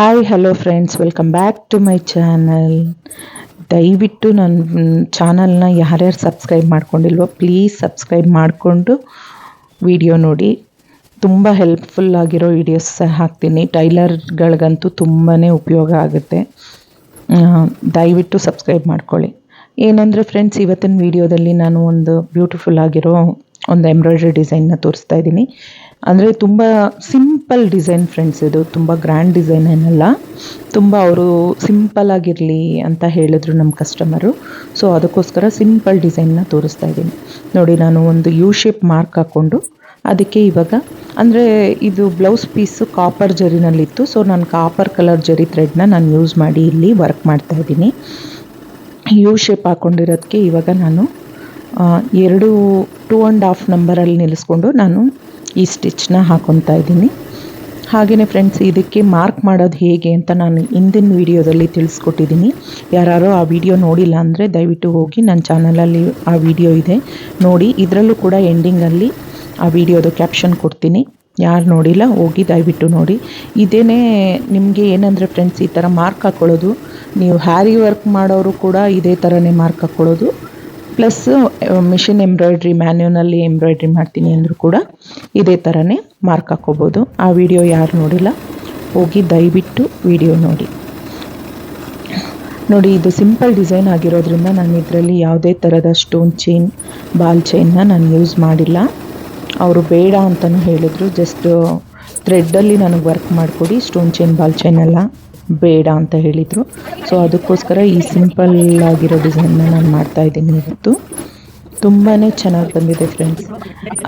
Hi hello friends welcome back to my channel ದಯವಿಟ್ಟು ನನ್ನ ಚಾನಲ್ನ ಯಾರ್ಯಾರು ಸಬ್ಸ್ಕ್ರೈಬ್ ಮಾಡ್ಕೊಂಡಿಲ್ವೋ ಪ್ಲೀಸ್ ಸಬ್ಸ್ಕ್ರೈಬ್ ಮಾಡಿಕೊಂಡು ವಿಡಿಯೋ ನೋಡಿ. ತುಂಬ ಹೆಲ್ಪ್ಫುಲ್ ಆಗಿರೋ ವಿಡಿಯೋಸ್ ಹಾಕ್ತೀನಿ. ಟೈಲರ್ಗಳಿಗಂತೂ ತುಂಬಾ ಉಪಯೋಗ ಆಗುತ್ತೆ. ದಯವಿಟ್ಟು ಸಬ್ಸ್ಕ್ರೈಬ್ ಮಾಡ್ಕೊಳ್ಳಿ. ಏನಂದರೆ ಫ್ರೆಂಡ್ಸ್ ಇವತ್ತಿನ ವಿಡಿಯೋದಲ್ಲಿ ನಾನು ಒಂದು ಬ್ಯೂಟಿಫುಲ್ ಆಗಿರೋ ಒಂದು ಎಂಬ್ರಾಯ್ಡ್ರಿ ಡಿಸೈನ್ನ ತೋರಿಸ್ತಾ ಇದ್ದೀನಿ. ಅಂದರೆ ತುಂಬ ಸಿಂಪಲ್ ಡಿಸೈನ್ ಫ್ರೆಂಡ್ಸ್ ಇದು. ತುಂಬ ಗ್ರ್ಯಾಂಡ್ ಡಿಸೈನ್ ಏನಲ್ಲ ತುಂಬ ಅವರು ಸಿಂಪಲ್ ಆಗಿರಲಿ ಅಂತ ಹೇಳಿದ್ರು ನಮ್ಮ ಕಸ್ಟಮರು ಸೊ ಅದಕ್ಕೋಸ್ಕರ ಸಿಂಪಲ್ ಡಿಸೈನ್ನ ತೋರಿಸ್ತಾ ಇದ್ದೀನಿ. ನೋಡಿ, ನಾನು ಒಂದು ಯು ಶೇಪ್ ಮಾರ್ಕ್ ಹಾಕ್ಕೊಂಡು ಅದಕ್ಕೆ ಇವಾಗ, ಅಂದರೆ ಇದು ಬ್ಲೌಸ್ ಪೀಸು ಕಾಪರ್ ಜರಿನಲ್ಲಿತ್ತು. ಸೊ ನಾನು ಕಾಪರ್ ಕಲರ್ ಜರಿ ಥ್ರೆಡ್ನ ನಾನು ಯೂಸ್ ಮಾಡಿ ಇಲ್ಲಿ ವರ್ಕ್ ಮಾಡ್ತಾ ಇದ್ದೀನಿ. ಯು ಶೇಪ್ ಹಾಕ್ಕೊಂಡಿರೋದಕ್ಕೆ ಇವಾಗ ನಾನು ಎರಡು ಟೂ ಆ್ಯಂಡ್ ಹಾಫ್ ನಂಬರಲ್ಲಿ ನಿಲ್ಲಿಸ್ಕೊಂಡು ನಾನು ಈ ಸ್ಟಿಚ್ನ ಹಾಕೊತಾ ಇದ್ದೀನಿ. ಹಾಗೆಯೇ ಫ್ರೆಂಡ್ಸ್ ಇದಕ್ಕೆ ಮಾರ್ಕ್ ಮಾಡೋದು ಹೇಗೆ ಅಂತ ನಾನು ಹಿಂದಿನ ವೀಡಿಯೋದಲ್ಲಿ ತಿಳಿಸ್ಕೊಟ್ಟಿದ್ದೀನಿ. ಯಾರು ಆ ವಿಡಿಯೋ ನೋಡಿಲ್ಲ ಅಂದರೆ ದಯವಿಟ್ಟು ಹೋಗಿ ನನ್ನ ಚಾನಲಲ್ಲಿ ಆ ವಿಡಿಯೋ ಇದೆ. ನೋಡಿ, ಇದರಲ್ಲೂ ಕೂಡ ಎಂಡಿಂಗಲ್ಲಿ ಆ ವಿಡಿಯೋದು ಕ್ಯಾಪ್ಷನ್ ಕೊಡ್ತೀನಿ. ಯಾರು ನೋಡಿಲ್ಲ, ಹೋಗಿ ದಯವಿಟ್ಟು ನೋಡಿ. ಇದೇನೇ ನಿಮಗೆ ಏನಂದರೆ ಫ್ರೆಂಡ್ಸ್ ಈ ಥರ ಮಾರ್ಕ್ ಹಾಕ್ಕೊಳ್ಳೋದು ನೀವು ಹ್ಯಾರಿ ವರ್ಕ್ ಮಾಡೋರು ಕೂಡ ಇದೇ ಥರನೇ ಮಾರ್ಕ್ ಹಾಕ್ಕೊಳ್ಳೋದು ಪ್ಲಸ್ ಮಿಷಿನ್ ಎಂಬ್ರಾಯ್ಡ್ರಿ ಮ್ಯಾನ್ಯೂನಲ್ಲಿ ಎಂಬ್ರಾಯ್ಡ್ರಿ ಮಾಡ್ತೀನಿ ಅಂದರೂ ಕೂಡ ಇದೇ ಥರನೇ ಮಾರ್ಕ್ ಹಾಕ್ಕೋಬೋದು. ಆ ವಿಡಿಯೋ ಯಾರು ನೋಡಿಲ್ಲ, ಹೋಗಿ ದಯವಿಟ್ಟು ವಿಡಿಯೋ ನೋಡಿ. ನೋಡಿ, ಇದು ಸಿಂಪಲ್ ಡಿಸೈನ್ ಆಗಿರೋದ್ರಿಂದ ನಾನು ಇದರಲ್ಲಿ ಯಾವುದೇ ಥರದ ಸ್ಟೋನ್ ಚೈನ್ ಬಾಲ್ ಚೈನ್ನ ನಾನು ಯೂಸ್ ಮಾಡಿಲ್ಲ. ಅವರು ಬೇಡ ಅಂತಲೂ ಹೇಳಿದರು ಜಸ್ಟ್ ಥ್ರೆಡ್ಡಲ್ಲಿ ನನಗೆ ವರ್ಕ್ ಮಾಡಿಕೊಡಿ ಸ್ಟೋನ್ ಚೈನ್ ಬಾಲ್ ಚೈನ್ ಎಲ್ಲ. ಬೇಡ ಅಂತ ಹೇಳಿದರು. ಸೊ ಅದಕ್ಕೋಸ್ಕರ ಈ ಸಿಂಪಲ್ ಆಗಿರೋ ಡಿಸೈನ್ನ ನಾನು ಮಾಡ್ತಾ ಇದ್ದೀನಿ ಇವತ್ತು. ತುಂಬಾ ಚೆನ್ನಾಗಿ ಬಂದಿದೆ ಫ್ರೆಂಡ್ಸ್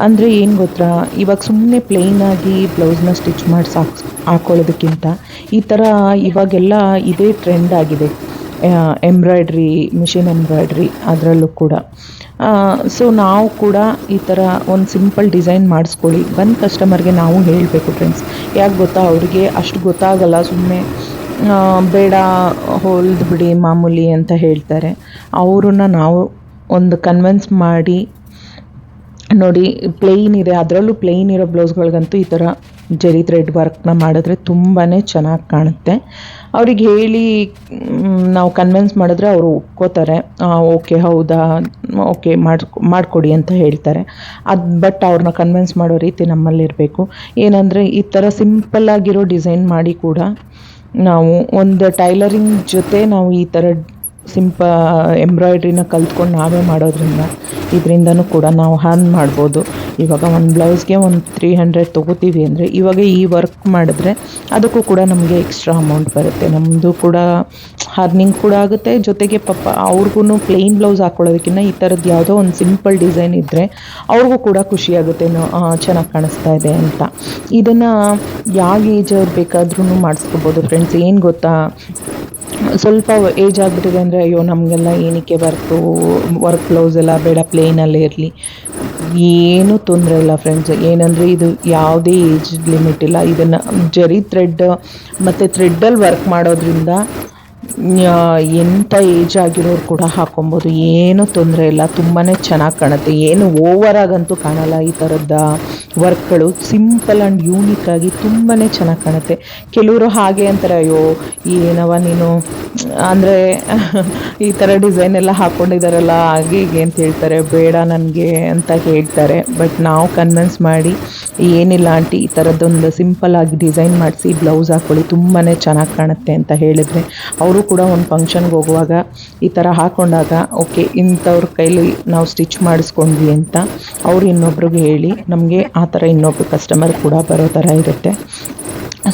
ಅಂದರೆ ಏನು ಗೊತ್ತಾ, ಇವಾಗ ಸುಮ್ಮನೆ ಪ್ಲೈನಾಗಿ ಬ್ಲೌಸ್ನ ಸ್ಟಿಚ್ ಮಾಡಿಸ್ ಸಾಕ್ ಹಾಕೊಳ್ಳೋದಕ್ಕಿಂತ ಈ ಥರ ಇವಾಗೆಲ್ಲ ಇದೇ ಟ್ರೆಂಡ್ ಆಗಿದೆ. ಎಂಬ್ರಾಯ್ಡ್ರಿ ಮಿಷಿನ್ ಎಂಬ್ರಾಯ್ಡ್ರಿ ಅದರಲ್ಲೂ ಕೂಡ. ಸೊ ನಾವು ಕೂಡ ಈ ಥರ ಒಂದು ಸಿಂಪಲ್ ಡಿಸೈನ್ ಮಾಡಿಸ್ಕೊಳ್ಳಿ. ಬಂದ ಕಸ್ಟಮರ್ಗೆ ನಾವು ಹೇಳಬೇಕು ಫ್ರೆಂಡ್ಸ್ ಯಾಕೆ ಗೊತ್ತಾ, ಅವ್ರಿಗೆ ಅಷ್ಟು ಗೊತ್ತಾಗಲ್ಲ ಸುಮ್ಮನೆ ಬೇಡ, ಹೊಲ್ದು ಬಿಡಿ, ಮಾಮೂಲಿ ಅಂತ ಹೇಳ್ತಾರೆ. ಅವ್ರನ್ನ ನಾವು ಒಂದು ಕನ್ವಿನ್ಸ್ ಮಾಡಿ, ನೋಡಿ ಪ್ಲೇನ್ ಇದೆ. ಅದರಲ್ಲೂ ಪ್ಲೇನ್ ಇರೋ ಬ್ಲೌಸ್ಗಳಿಗಂತೂ ಈ ಥರ ಜರಿ ಥ್ರೆಡ್ ವರ್ಕ್ನ ಮಾಡಿದ್ರೆ ತುಂಬಾ ಚೆನ್ನಾಗಿ ಕಾಣುತ್ತೆ. ಅವ್ರಿಗೆ ಹೇಳಿ ನಾವು ಕನ್ವಿನ್ಸ್ ಮಾಡಿದ್ರೆ ಅವರು ಒಪ್ಕೋತಾರೆ. ಓಕೆ, ಹೌದಾ? ಓಕೆ, ಮಾಡ್ಕೊ, ಮಾಡಿಕೊಡಿ ಅಂತ ಹೇಳ್ತಾರೆ. ಅದು ಬಟ್ ಅವ್ರನ್ನ ಕನ್ವಿನ್ಸ್ ಮಾಡೋ ರೀತಿ ನಮ್ಮಲ್ಲಿರಬೇಕು. ಏನಂದರೆ ಈ ಥರ ಸಿಂಪಲ್ಲಾಗಿರೋ ಡಿಸೈನ್ ಮಾಡಿ ಕೂಡ ನಾವು ಒಂದು ಟೈಲರಿಂಗ್ ಜೊತೆ ನಾವು ಈ ಥರ ಸಿಂಪ, ಎಂಬ್ರಾಯ್ಡ್ರಿನ ಕಲ್ತ್ಕೊಂಡು ನಾವೇ ಮಾಡೋದ್ರಿಂದ ಇದರಿಂದನೂ ಕೂಡ ನಾವು ಹರ್ನ್ ಮಾಡ್ಬೋದು. ಇವಾಗ ಒಂದು ಬ್ಲೌಸ್ಗೆ ಒಂದು ತ್ರೀ ಹಂಡ್ರೆಡ್ ತೊಗೋತೀವಿ ಅಂದರೆ ಇವಾಗ ಈ ವರ್ಕ್ ಮಾಡಿದ್ರೆ ಅದಕ್ಕೂ ಕೂಡ ನಮಗೆ ಎಕ್ಸ್ಟ್ರಾ ಅಮೌಂಟ್ ಬರುತ್ತೆ. ನಮ್ಮದು ಕೂಡ ಹರ್ನಿಂಗ್ ಕೂಡ ಆಗುತ್ತೆ. ಜೊತೆಗೆ ಪಾಪ ಅವ್ರಿಗೂ ಪ್ಲೇನ್ ಬ್ಲೌಸ್ ಹಾಕ್ಕೊಳ್ಳೋದಕ್ಕಿಂತ ಈ ಥರದ್ದು ಯಾವುದೋ ಒಂದು ಸಿಂಪಲ್ ಡಿಸೈನ್ ಇದ್ದರೆ ಅವ್ರಿಗೂ ಕೂಡ ಖುಷಿಯಾಗುತ್ತೆ ಚೆನ್ನಾಗಿ ಕಾಣಿಸ್ತಾ ಇದೆ ಅಂತ. ಇದನ್ನು ಯಾವ ಏಜ್ ಅವ್ರು ಬೇಕಾದ್ರೂ ಮಾಡಿಸ್ಕೋಬೋದು ಫ್ರೆಂಡ್ಸ್ ಏನು ಗೊತ್ತಾ? ಸ್ವಲ್ಪ ಏಜ್ ಆಗಿಬಿಟ್ಟಿದೆ ಅಂದರೆ ಅಯ್ಯೋ, ನಮಗೆಲ್ಲ ಏನಕ್ಕೆ ವರ್ಕು ವರ್ಕ್ ಬ್ಲೌಸ್ ಎಲ್ಲ ಬೇಡ ಪ್ಲೇನಲ್ಲೇ ಇರಲಿ. ಏನೂ ತೊಂದರೆ ಇಲ್ಲ ಫ್ರೆಂಡ್ಸ್ ಏನಂದರೆ ಇದು ಯಾವುದೇ ಏಜ್ ಲಿಮಿಟ್ ಇಲ್ಲ. ಇದನ್ನು ಜರಿ ಥ್ರೆಡ್ ಮತ್ತು ಥ್ರೆಡ್ಡಲ್ಲಿ ವರ್ಕ್ ಮಾಡೋದ್ರಿಂದ ಎಂಥ ಏಜ್ ಆಗಿರೋರು ಕೂಡ ಹಾಕೊಬೋದು. ಏನೂ ತೊಂದರೆ ಇಲ್ಲ. ತುಂಬಾ ಚೆನ್ನಾಗಿ ಕಾಣುತ್ತೆ. ಏನು ಓವರ್ ಆಗಂತೂ ಕಾಣಲ್ಲ ಈ ಥರದ ವರ್ಕ್ಗಳು. ಸಿಂಪಲ್ ಆ್ಯಂಡ್ ಯೂನಿಕ್ ಆಗಿ ತುಂಬಾ ಚೆನ್ನಾಗಿ ಕಾಣುತ್ತೆ. ಕೆಲವರು ಹಾಗೆ ಅಂತಾರೆ, ಅಯ್ಯೋ ಏನವ ನೀನು? ಅಂದರೆ ಈ ಥರ ಡಿಸೈನ್ ಎಲ್ಲ ಹಾಕ್ಕೊಂಡಿದ್ದಾರಲ್ಲ ಹಾಗೆ ಹೀಗೆ ಅಂತ ಹೇಳ್ತಾರೆ. ಬೇಡ ನನಗೆ ಅಂತ ಹೇಳ್ತಾರೆ. ಬಟ್ ನಾವು ಕನ್ವಿನ್ಸ್ ಮಾಡಿ, ಏನಿಲ್ಲ ಆಂಟಿ, ಈ ಥರದ್ದೊಂದು ಸಿಂಪಲ್ ಆಗಿ ಡಿಸೈನ್ ಮಾಡಿಸಿ, ಬ್ಲೌಸ್ ಹಾಕ್ಕೊಳ್ಳಿ ತುಂಬಾ ಚೆನ್ನಾಗಿ ಕಾಣುತ್ತೆ ಅಂತ ಹೇಳಿದ್ರೆ, ಅವರು ಕೂಡ ಒಂದು ಫಂಕ್ಷನ್ಗೆ ಹೋಗುವಾಗ ಈ ಥರ ಹಾಕೊಂಡಾಗ ಓಕೆ ಇಂಥವ್ರ ಕೈಲಿ ನಾವು ಸ್ಟಿಚ್ ಮಾಡಿಸ್ಕೊಂಡ್ವಿ ಅಂತ ಅವ್ರು ಇನ್ನೊಬ್ರಿಗೆ ಹೇಳಿ, ನಮಗೆ ಆ ಥರ ಇನ್ನೊಬ್ರು ಕಸ್ಟಮರ್ ಕೂಡ ಬರೋ ಥರ ಇರುತ್ತೆ.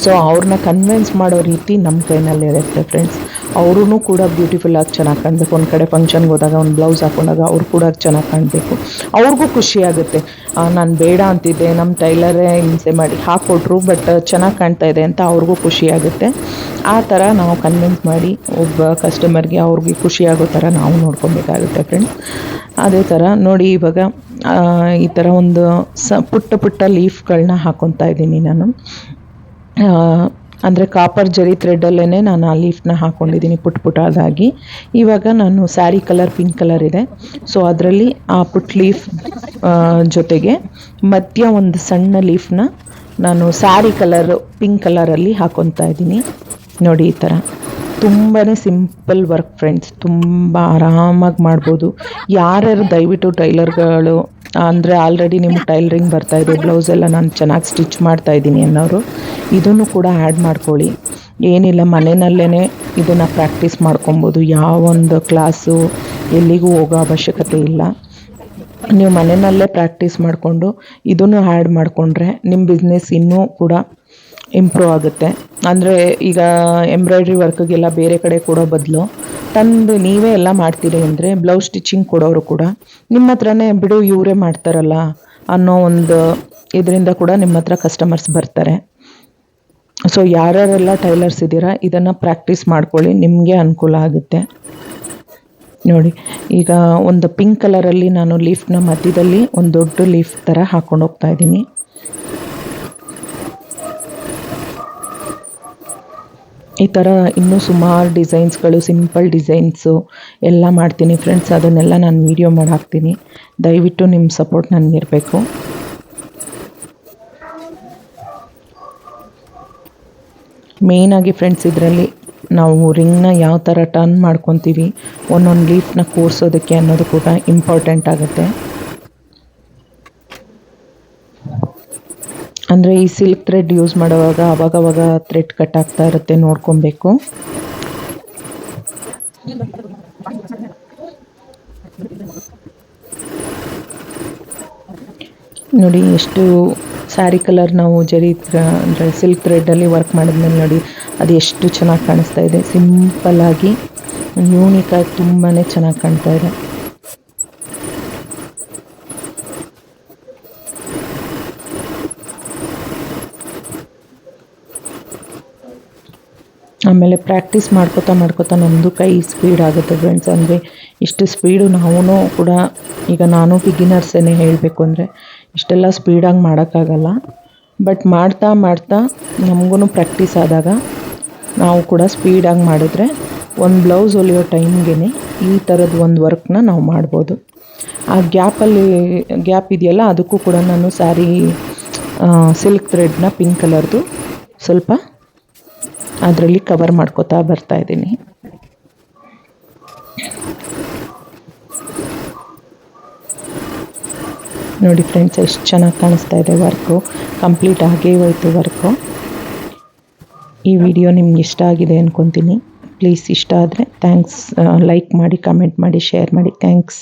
ಸೊ ಅವ್ರನ್ನ ಕನ್ವಿನ್ಸ್ ಮಾಡೋ ರೀತಿ ನಮ್ಮ ಕೈನಲ್ಲಿರುತ್ತೆ ಫ್ರೆಂಡ್ಸ್ ಅವ್ರೂ ಕೂಡ ಬ್ಯೂಟಿಫುಲ್ ಆಗಿ ಚೆನ್ನಾಗಿ ಕಾಣಬೇಕು. ಒಂದು ಕಡೆ ಫಂಕ್ಷನ್ಗೆ ಹೋದಾಗ ಒಂದು ಬ್ಲೌಸ್ ಹಾಕೊಂಡಾಗ ಅವ್ರು ಕೂಡ ಚೆನ್ನಾಗಿ ಕಾಣಬೇಕು. ಅವ್ರಿಗೂ ಖುಷಿ ಆಗುತ್ತೆ. ನಾನು ಬೇಡ ಅಂತಿದ್ದೆ ನಮ್ಮ ಟೈಲರೇ ಹಿಂಸೆ ಮಾಡಿ ಹಾಕ್ಕೊಟ್ರು ಬಟ್ ಚೆನ್ನಾಗಿ ಕಾಣ್ತಾ ಇದೆ ಅಂತ ಅವ್ರಿಗೂ ಖುಷಿ ಆಗುತ್ತೆ. ಆ ಥರ ನಾವು ಕನ್ವಿನ್ಸ್ ಮಾಡಿ ಒಬ್ಬ ಕಸ್ಟಮರ್ಗೆ ಅವ್ರಿಗೆ ಖುಷಿಯಾಗೋ ಥರ ನಾವು ನೋಡ್ಕೊಬೇಕಾಗುತ್ತೆ ಫ್ರೆಂಡ್ಸ್ ಅದೇ ಥರ ನೋಡಿ ಇವಾಗ ಈ ಥರ ಒಂದು ಸ, ಪುಟ್ಟ ಪುಟ್ಟ ಲೀಫ್ಗಳನ್ನ ಹಾಕೊತಾ ಇದ್ದೀನಿ ನಾನು. ಅಂದರೆ ಕಾಪರ್ ಜರಿ ಥ್ರೆಡ್ಡಲ್ಲೇ ನಾನು ಆ ಲೀಫ್ನ ಹಾಕ್ಕೊಂಡಿದ್ದೀನಿ ಪುಟ್ ಪುಟ್ಟದಾಗಿ ಇವಾಗ ನಾನು ಸ್ಯಾರಿ ಕಲರ್ ಪಿಂಕ್ ಕಲರ್ ಇದೆ. ಸೊ ಅದರಲ್ಲಿ ಆ ಪುಟ್ ಲೀಫ್ ಜೊತೆಗೆ ಮಧ್ಯ ಒಂದು ಸಣ್ಣ ಲೀಫ್ನ ನಾನು ಸ್ಯಾರಿ ಕಲರ್ ಪಿಂಕ್ ಕಲರಲ್ಲಿ ಹಾಕೊತಾ ಇದ್ದೀನಿ. ನೋಡಿ ಈ ಥರ ತುಂಬಾ ಸಿಂಪಲ್ ವರ್ಕ್ ಫ್ರೆಂಡ್ಸ್ ತುಂಬ ಆರಾಮಾಗಿ ಮಾಡ್ಬೋದು. ಯಾರ್ಯಾರು ದಯವಿಟ್ಟು ಟೈಲರ್ಗಳು ಅಂದರೆ ಆಲ್ರೆಡಿ ನಿಮ್ಗೆ ಟೈಲರಿಂಗ್ ಬರ್ತಾ ಇದೆ ಬ್ಲೌಸ್ ಎಲ್ಲ ನಾನು ಚೆನ್ನಾಗಿ ಸ್ಟಿಚ್ ಮಾಡ್ತಾ ಇದ್ದೀನಿ ಅನ್ನೋರು ಇದನ್ನು ಕೂಡ ಆ್ಯಡ್ ಮಾಡ್ಕೊಳ್ಳಿ. ಏನಿಲ್ಲ ಮನೆಯಲ್ಲೇ ಇದನ್ನು ಪ್ರಾಕ್ಟೀಸ್ ಮಾಡ್ಕೊಬೋದು. ಯಾವೊಂದು ಕ್ಲಾಸು ಎಲ್ಲಿಗೂ ಹೋಗೋ ಅವಶ್ಯಕತೆ ಇಲ್ಲ. ನೀವು ಮನೆಯಲ್ಲೇ ಪ್ರಾಕ್ಟೀಸ್ ಮಾಡಿಕೊಂಡು ಇದನ್ನು ಆ್ಯಡ್ ಮಾಡಿಕೊಂಡ್ರೆ ನಿಮ್ಮ ಬಿಸ್ನೆಸ್ ಇನ್ನೂ ಕೂಡ ಇಂಪ್ರೂವ್ ಆಗುತ್ತೆ. ಅಂದರೆ ಈಗ ಎಂಬ್ರಾಯ್ಡ್ರಿ ವರ್ಕ್ಗೆಲ್ಲ ಬೇರೆ ಕಡೆ ಕೊಡೋ ಬದಲು ತಂದು ನೀವೇ ಎಲ್ಲ ಮಾಡ್ತೀರಿ ಅಂದರೆ ಬ್ಲೌಸ್ ಸ್ಟಿಚಿಂಗ್ ಕೊಡೋರು ಕೂಡ ನಿಮ್ಮ ಹತ್ರನೇ ಬಿಡು ಇವರೇ ಮಾಡ್ತಾರಲ್ಲ ಅನ್ನೋ ಒಂದು ಇದರಿಂದ ಕೂಡ ನಿಮ್ಮ ಹತ್ರ ಕಸ್ಟಮರ್ಸ್ ಬರ್ತಾರೆ. ಸೊ ಯಾರ್ಯಾರೆಲ್ಲ ಟೈಲರ್ಸ್ ಇದ್ದೀರಾ, ಇದನ್ನು ಪ್ರಾಕ್ಟೀಸ್ ಮಾಡ್ಕೊಳ್ಳಿ, ನಿಮಗೆ ಅನುಕೂಲ ಆಗುತ್ತೆ. ನೋಡಿ, ಈಗ ಒಂದು ಪಿಂಕ್ ಕಲರಲ್ಲಿ ನಾನು ಲೀಫ್ನ ಮಧ್ಯದಲ್ಲಿ ಒಂದು ದೊಡ್ಡ ಲೀಫ್ ಥರ ಹಾಕ್ಕೊಂಡು ಹೋಗ್ತಾ ಇದ್ದೀನಿ. ಈ ಥರ ಇನ್ನೂ ಸುಮಾರು ಡಿಸೈನ್ಸ್ಗಳು ಸಿಂಪಲ್ ಡಿಸೈನ್ಸು ಎಲ್ಲ ಮಾಡ್ತೀನಿ ಫ್ರೆಂಡ್ಸ್ ಅದನ್ನೆಲ್ಲ ನಾನು ವೀಡಿಯೋ ಮಾಡಿ ಹಾಕ್ತೀನಿ. ದಯವಿಟ್ಟು ನಿಮ್ಮ ಸಪೋರ್ಟ್ ನನಗಿರಬೇಕು ಮೇಯ್ನಾಗಿ ಫ್ರೆಂಡ್ಸ್ ಇದರಲ್ಲಿ ನಾವು ರಿಂಗ್ನ ಯಾವ ಥರ ಟರ್ನ್ ಮಾಡ್ಕೊತೀವಿ, ಒಂದೊಂದು ಲೀಫ್ನ ಕೂರಿಸೋದಕ್ಕೆ ಅನ್ನೋದು ಕೂಡ ಇಂಪಾರ್ಟೆಂಟ್ ಆಗುತ್ತೆ. ಅಂದರೆ ಈ ಸಿಲ್ಕ್ ಥ್ರೆಡ್ ಯೂಸ್ ಮಾಡುವಾಗ ಅವಾಗವಾಗ ಥ್ರೆಡ್ ಕಟ್ ಆಗ್ತಾ ಇರುತ್ತೆ, ನೋಡ್ಕೊಬೇಕು. ನೋಡಿ, ಎಷ್ಟು ಸ್ಯಾರಿ ಕಲರ್ ನಾವು ಜರಿ, ಅಂದರೆ ಸಿಲ್ಕ್ ಥ್ರೆಡ್ಡಲ್ಲಿ ವರ್ಕ್ ಮಾಡಿದ್ಮೇಲೆ ನೋಡಿ, ಅದು ಎಷ್ಟು ಚೆನ್ನಾಗಿ ಕಾಣಿಸ್ತಾ ಇದೆ. ಸಿಂಪಲ್ಲಾಗಿ ಯೂನಿಕಾಗಿ ತುಂಬಾ ಚೆನ್ನಾಗಿ ಕಾಣ್ತಾ ಇದೆ. ಆಮೇಲೆ ಪ್ರಾಕ್ಟೀಸ್ ಮಾಡ್ಕೋತಾ ಮಾಡ್ಕೋತಾ ನಮ್ಮದು ಕೈ ಸ್ಪೀಡ್ ಆಗುತ್ತೆ ಫ್ರೆಂಡ್ಸ್ ಅಂದರೆ ಇಷ್ಟು ಸ್ಪೀಡು ನಾವೂ ಕೂಡ ಈಗ ನಾನು ಬಿಗಿನರ್ಸೇನೆ ಹೇಳಬೇಕು ಅಂದರೆ ಇಷ್ಟೆಲ್ಲ ಸ್ಪೀಡಾಗಿ ಮಾಡೋಕ್ಕಾಗಲ್ಲ. ಬಟ್ ಮಾಡ್ತಾ ಮಾಡ್ತಾ ನಮಗೂ ಪ್ರಾಕ್ಟೀಸ್ ಆದಾಗ ನಾವು ಕೂಡ ಸ್ಪೀಡಾಗಿ ಮಾಡಿದ್ರೆ ಒಂದು ಬ್ಲೌಸ್ ಹೊಲಿಯೋ ಟೈಮ್ಗೆ ಈ ಥರದ ಒಂದು ವರ್ಕ್ನ ನಾವು ಮಾಡ್ಬೋದು. ಆ ಗ್ಯಾಪಲ್ಲಿ ಗ್ಯಾಪ್ ಇದೆಯಲ್ಲ ಅದಕ್ಕೂ ಕೂಡ ನಾನು ಸ್ಯಾರಿ ಸಿಲ್ಕ್ ಥ್ರೆಡ್ನ ಪಿಂಕ್ ಕಲರ್ದು ಸ್ವಲ್ಪ ಅದರಲ್ಲಿ ಕವರ್ ಮಾಡ್ಕೋತಾ ಬರ್ತಾ ಇದ್ದೀನಿ. ನೋಡಿ ಫ್ರೆಂಡ್ಸ್ ಎಷ್ಟು ಚೆನ್ನಾಗಿ ಕಾಣಿಸ್ತಾ ಇದೆ ವರ್ಕು ಕಂಪ್ಲೀಟ್ ಆಗೇ ಹೋಯ್ತು ವರ್ಕು ಈ ವಿಡಿಯೋ ನಿಮ್ಗೆ ಇಷ್ಟ ಆಗಿದೆ ಅಂದ್ಕೊತೀನಿ ಪ್ಲೀಸ್ ಇಷ್ಟ ಆದರೆ ಥ್ಯಾಂಕ್ಸ್ ಲೈಕ್ ಮಾಡಿ ಕಮೆಂಟ್ ಮಾಡಿ ಶೇರ್ ಮಾಡಿ. ಥ್ಯಾಂಕ್ಸ್